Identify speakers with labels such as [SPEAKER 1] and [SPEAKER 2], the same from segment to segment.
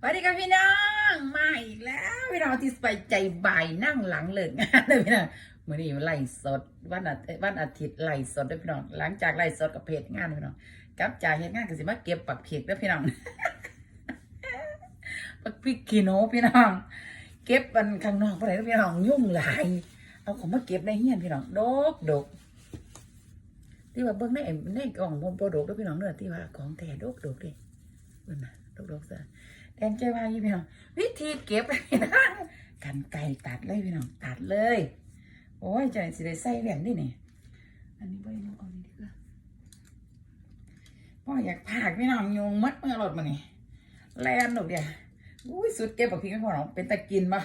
[SPEAKER 1] สวัสดีครับพี่น้องมาอีกแล้วพี่น้องที่ไปใจบ่ายนั่งหลังเลิกงานเลยพี่น้องมื่อนี้ไล่สดวันอาทิตย์วันอาทิตย์ไล่สดด้วยพี่น้อง หลังจากไล่สดกับเพจงานพี่น้องกับจ่ากเหตุงานก็สิมาเก็บปักเพียกด้วยพี่น้องปักพริกขี้หนูพี่น้อง เก็บมันข้างนอกเพราะอะไรพี่น้องยุ่งหลาย เอาของมาเก็บในเฮียนพี่น้องดกดกที่ว่าเบิ้งในในกล่องบนโปรดกด้วยพี่น้องเนื้อที่ว่าของแท้ดกดกดิเบิ้งนะดกดกซะ แดนใจว่าอยู่พี่น้องวิธีเก็บพี่น้องกันไก่ตัดเลยพี่น้องตัดเลย โอ้ยใจสิได้ใส่แหวนดินี่อันนี้บ่ได้น้องเอานี่ดีกว่าพ่ออยากพากพี่น้องยุงมัดเมื่อรถมานี่แลนหนุกเดียวอุ้ยสุดเก็บบักพริกให้พ่อน้องเป็นตะกินปะ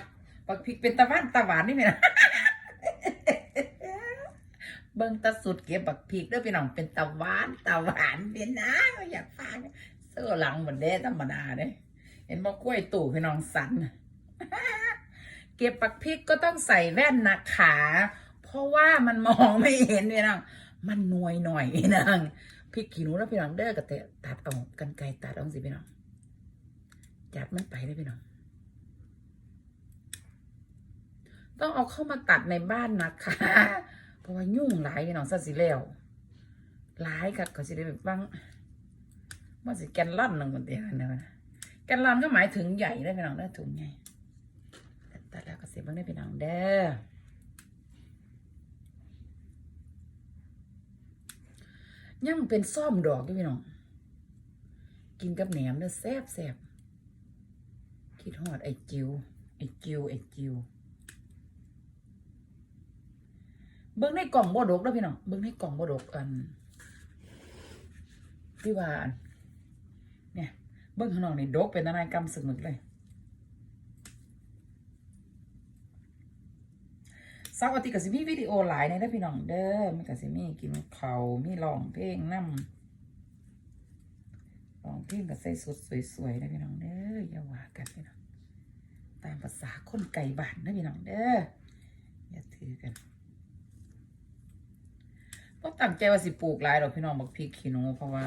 [SPEAKER 1] บักพริกเป็นตะวันตะหวานนี่พี่น้องเบิ่งตะสุดเก็บบักพริกเด้อพี่น้องเป็นตะหวานตะหวานเป็นนะอยากพากเสื้อหลังเหมือนเด้ธรรมดาเด้ เห็นบอกกล้วยตู่พี่น้องสัน เก็บปักพริกก็ต้องใส่แว่นนะขาเพราะว่ามันมองไม่เห็นพี่น้องมันหน่วยหน่อยพี่น้องพริกขี้หนูแล้วพี่น้องเด้อกระเตะตัดเอากันไกรตัดเอาสิพี่น้องจัดมันไปเลยพี่น้อง ต้องเอาเข้ามาตัดในบ้านนะคะ เพราะว่ายุ่งหลายพี่น้องซะสิแล้วหลายค่ะก็สิได้แบบบ้างว่าสิแกนล่อนหนึ่งคนเดียวนะ กันลอนก็หมายถึงใหญ่ได้พี่น้องได้ถุงใหญ่ตัดแล้วก็เสียบางได้พี่น้องเด้อยังเป็นซ่อมดอกด้วยพี่น้อง กินกับแหนมเด้อแซ่บแซ่บคิดฮอดไอ้จิวไอ้จิวไอ้จิวเบิ้งในกล่องบ่ดกแล้วพี่น้องเบิ้งในกล่องบ่ดกอันที่ว่าอัน เบิ้งข้างนอกนี่ดกเป็นทนายกรรมสมึกเลยสาร์อาทิตย์กับสิมีวิดีโอหลายในได้อพี่น้องเด้อมีกับสิมีกินเขามีร้องเพลงน้ำร้องเพลงกับใส่สุดสวยๆนะพี่น้องเด้ออย่าว่ากันพี่น้องตามภาษาคนไก่บ้านนะพี่น้องเด้ออย่าถือกันก็ตั้งใจว่าสิปลูกหลายดอกพี่น้องบักพริกขี้หนูเพราะว่า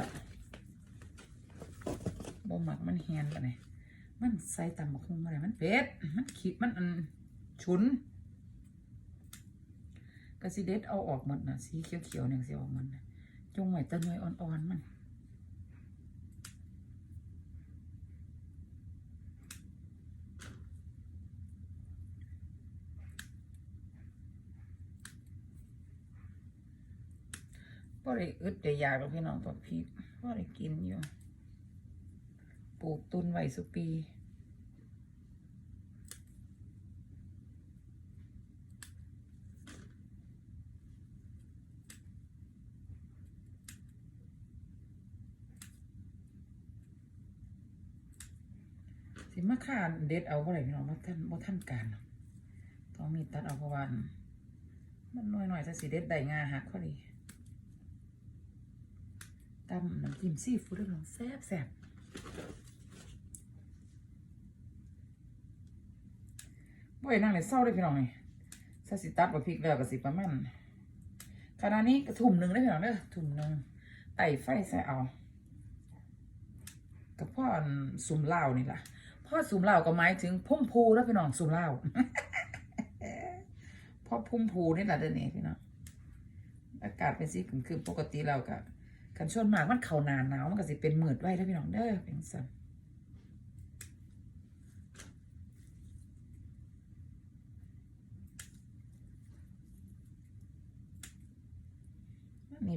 [SPEAKER 1] บ่หมักมันเฮียนปะเนี่ยมันใส่ตำบักหุ่งมาเลยมันเป็ดมันขีดมันอันฉุนกระสิเด็ดเอาออกหมดนะสีเขียวๆเนี่ยสิออกหมดนะจงไว้แตะหน่วยอ่อนๆมันพ่ได้อึดได้ยากหรอกพี่น้องตัวพี่พ่ได้กินอยู่ ลูกตุนไว้สุปี สิมาข่านเด็ดเอาเท่าไหร่พี่น้องว่าท่านว่าท่านการต้องมีตัดเอาเพระว่ามันน้อยหน่อยจะสิเด็ดได้งาหักเขาดีตำน้ำจิ้มซีฟู้ดด้วยพี่น้องแซ่บแซ่บ บ่อยนั่งเลยเศร้าเลยพี่น้องนี่ถ้าสิตัดกับพริกแล้วก็สิประมาณขณะนี้ก็ทุ่มหนึ่งได้พี่น้องเด้อทุ่มหนึ่งไต่ไฟใส่เอากับพ่ออันซุ่มเหล้านี่ล่ะพ่อซุ่มเหล้าก็หมายถึงพุ่มพูแล้วพี่น้องซุ่มเหล้าพ่อพุ่มพูนี่แหละเด้อนี่พี่น้องอากาศเป็นสีคึมคือปกติเราก็กันช่วงมากมันเข่าหนาหนาวมันก็สิเป็นหมืดไว้แล้วพี่น้องเด้อเป็นสัน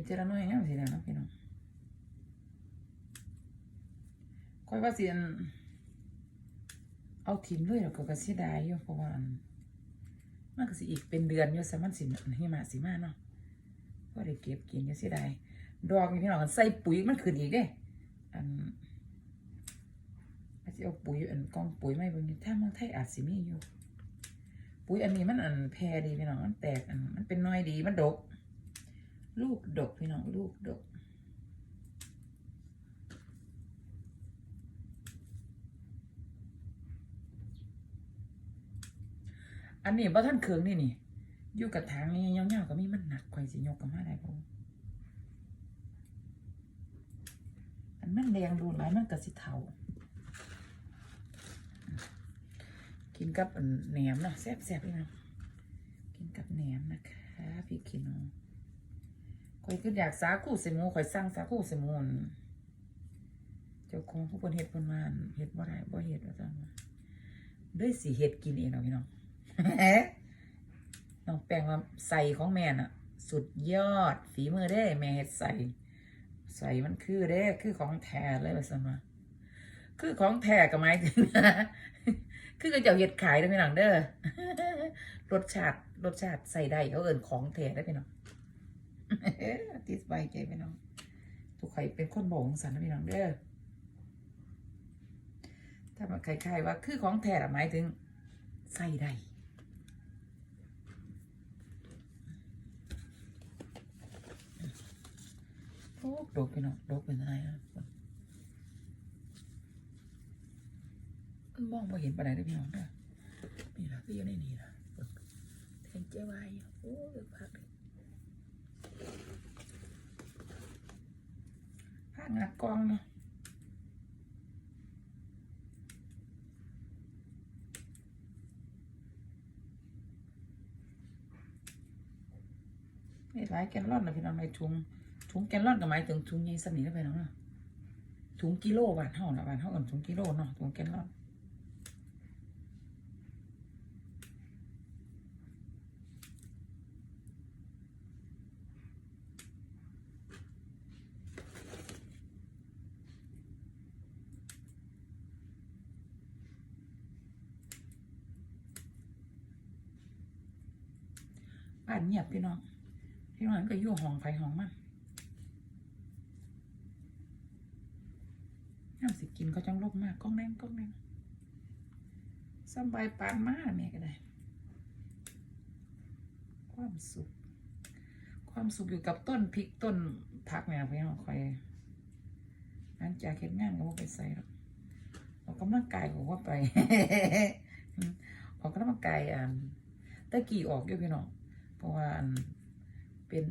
[SPEAKER 1] หนีบเจละน้อยงั้นสิแล้วเนาะพี่น้องค่อยว่าสิอันเอาทิมเลยแล้วก็กระเสียดายอยู่เพราะว่ามันก็สิอีกเป็นเดือนอยู่สมันสิหิมะสิมาเนาะก็ได้เก็บกินอยู่เสียดายดอกนี่พี่น้องใส่ปุ๋ยมันขึ้นอีกเด้อันอาจจะเอาปุ๋ยอันกองปุ๋ยไม่บางทีถ้าเมืองไทยอาจสิมีอยู่ ปุ๋ยอันนี้มันอันแพรดีพี่น้องมันแตกอันมันเป็นน้อยดีมันดก ลูกดกพี่น้องลูกดกอันนี้บ่ท่านเคืองนี่นี่ อยู่กับทางนี่เงี้ยวๆก็มีมันหนักข่อยสิยกกับมาได้บ่อันมันแดงดูหลายมันก็สิเทากินกับแหนมนะแซ่บๆพี่น้องกินกับแหนมนะคะพี่ขีน้อง ข่อยคืออยากสาคูใส่หมูข่อยสั่งสาคูใส่หมูเจ้าของผู้เพิ่นเฮ็ดเพิ่นมานเฮ็ดบ่ได้บ่เฮ็ดว่าซั่นว่าเลยสิเฮ็ดกินเองเนาะพี่น้องน้องแป้งว่าใส่ของแม่น่ะ สุดยอดฝีมือเด้แม่เฮ็ดใส่ใส่มันคือเด้คือของแท้เลยว่าซั่นว่าคือของแท้ก็หมายถึงคือก็จ้าเฮ็ดขายได้อพี่น้องเด้อรสชาติรสชาติใส่ได้เขาเอิ้นของแท้ได้อพี่น้อง ติดใบใจพี่น้องทุกใครเป็นคนบอกสันนะพี่น้องเด้อถ้ามันคล้ายๆว่าคือของแท้หมายถึงใส่ได้โอ้ดกพี่น้องดกเป็นอะไรอะมองพอเห็นปานใดได้พี่น้องเด้อนี่ล่ะก็อยู่ในนี่ละแทงเจ้าไว้โอ้ยพักเลย ผ้า งัดกล้องนะนี่หลายแกนลอนนะพี่น้องในถุงถุงแกนลอนก็หมายถึงถุงยีสมีนะพี่น้องนะถุงกิโลบาทเท่านะบาทเท่ากับถุงกิโลเนาะถุงแกนลอน บ้านเงียบพี่น้องพี่น้องก็อยู่ห้องไฟห้องมันน้ำสิกินก็จังลบมากก้องแน่งก้องแน่งสบายปานมากแม่ก็ได้ ความสุข ความสุขอยู่กับต้นพริกต้นผักเนี่ยพี่น้องคอยหลังจากเฮ็ดงานก็บ่ไปใส่หรอกออกกำลังกายก็ว่าไปออกกำลังกายอ่าตะกี้ออกอยู่พี่น้อง ราะว่าเป็น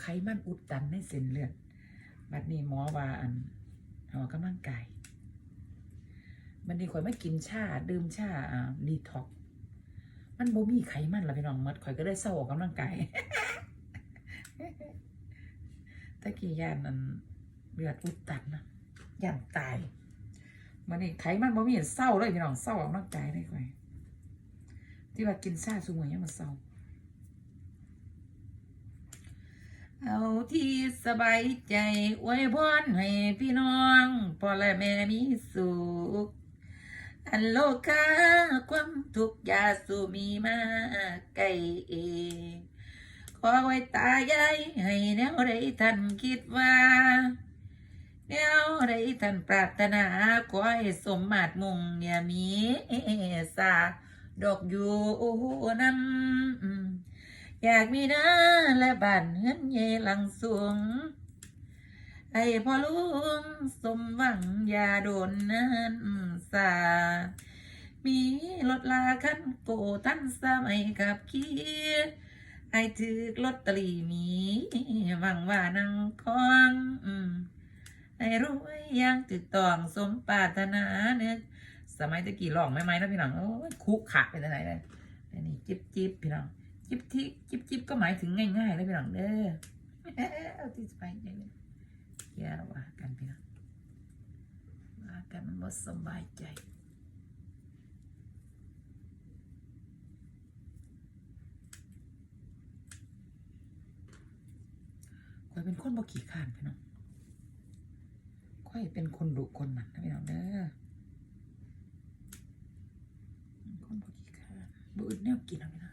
[SPEAKER 1] ไขมันอุดตันในเส้นเลือด บัดนี้หมอว่าอันออกกำลังกายมันดีข่อยไม่กินชาดื่มชาอ่าดีท็อก มันบ่มีไขมันละพี่น้องหมดข่อยก็ได้เศร้าออกกำลังกายตะกี้ย่านอันเลือดอุดตันนะย่านตายมันนี่ไขมันบ่มีเศร้าเลยพี่น้องเศร้าออกกำลังกายได้ข่อย ที่ว่ากินซาสูงยังมาเศร้าเอาที่สบายใจอวยพรให้พี่น้องพ่อและแม่มีสุข อันโลกาความทุกข์อยาสูมีมาไกลเองขอไว้ตายายให้แนวใดท่านคิดว่า แนวใดท่านปรารถนาขอให้สมมาตรมุงอย่ามีสา ดอกอยู่นำอยากมีนาและบ้านเฮือนเยหลังสูงให้พ่อลุงสมหวังอย่าโดนนั้นสา มีรถลาคันโกทันสมัยขับขี่ให้ถือลอตเตอรี่มีหวังว่านังคองไอ้รวยยังตึกตองสมปรารถนาเนื้อ สมัยตะกี้ร้องไม่ไหมนะพี่น้องโอ้ยคุกขะเป็นอะไรเลยอันนี้จิบจิบพี่น้องจิบที่จิบจิบก็หมายถึงง่ายๆเลยพี่น้องเด้อเอาที่สบายใจเลยอย่าว่ากันพี่น้องว่ากันมันบ่สบายใจค่อยเป็นคนบ่ขี้ข้านพี่น้องค่อยเป็นคนดุคนหมันนะพี่น้องเด้อ คนบ่ขี้ขา ดบ่อึดแนวกินเอาไปนะ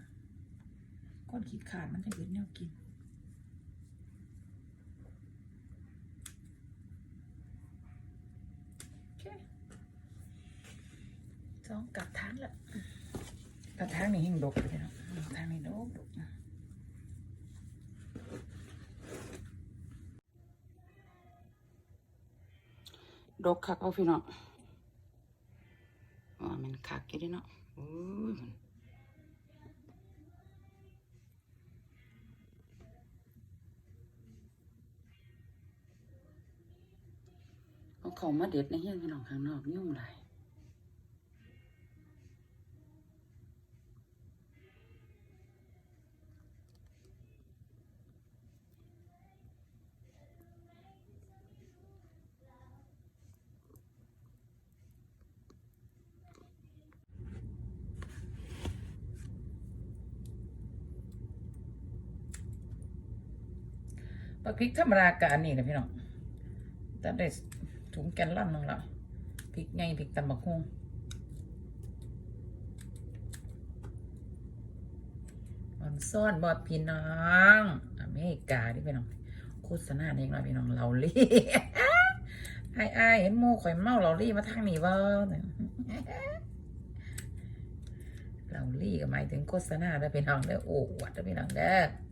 [SPEAKER 1] คนขี้ขาดมันจะอึดแนวกินโอเคสองกลับทางละกลับทางนี่หิ่งดกเลยนะทางนี้ดกดกนะดกคักเอาพี่น้องอ๋อมันคักอยู่เดิเนาะ เขามาเด็ดในเฮี้ยนพี่น้องข้างนอกยุ่งไรประคิกธรรมดากาบนี่นะพี่น้องแต่ได้ ถุงแกนลันนึงและพริกไงพริกตำบักฮุงมันซ่อนบอดพี่น้องอเมริกาดิพี่น้องโฆษณาเองหน่อยพี่น้องเราลี่ไอ้ไอ้ายเห็นหมูข่อยเมาเราลี่มาทางนี้บ่เราลี่ก็หมายถึงโฆษณาเด้พี่น้องเด้อโอ้วัดเด้พี่น้องเด้อ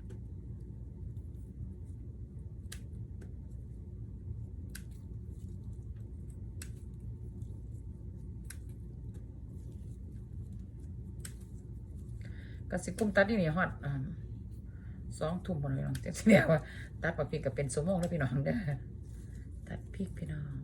[SPEAKER 1] ก็สิกุ้มตัดที่นี่ฮอดสองทุ่มหมดเลยพี่น้องเจ๊เสียวว่าตัดปะพริกก็เป็นสมองแล้วพี่น้องเด้อตัดพริกพี่น้อง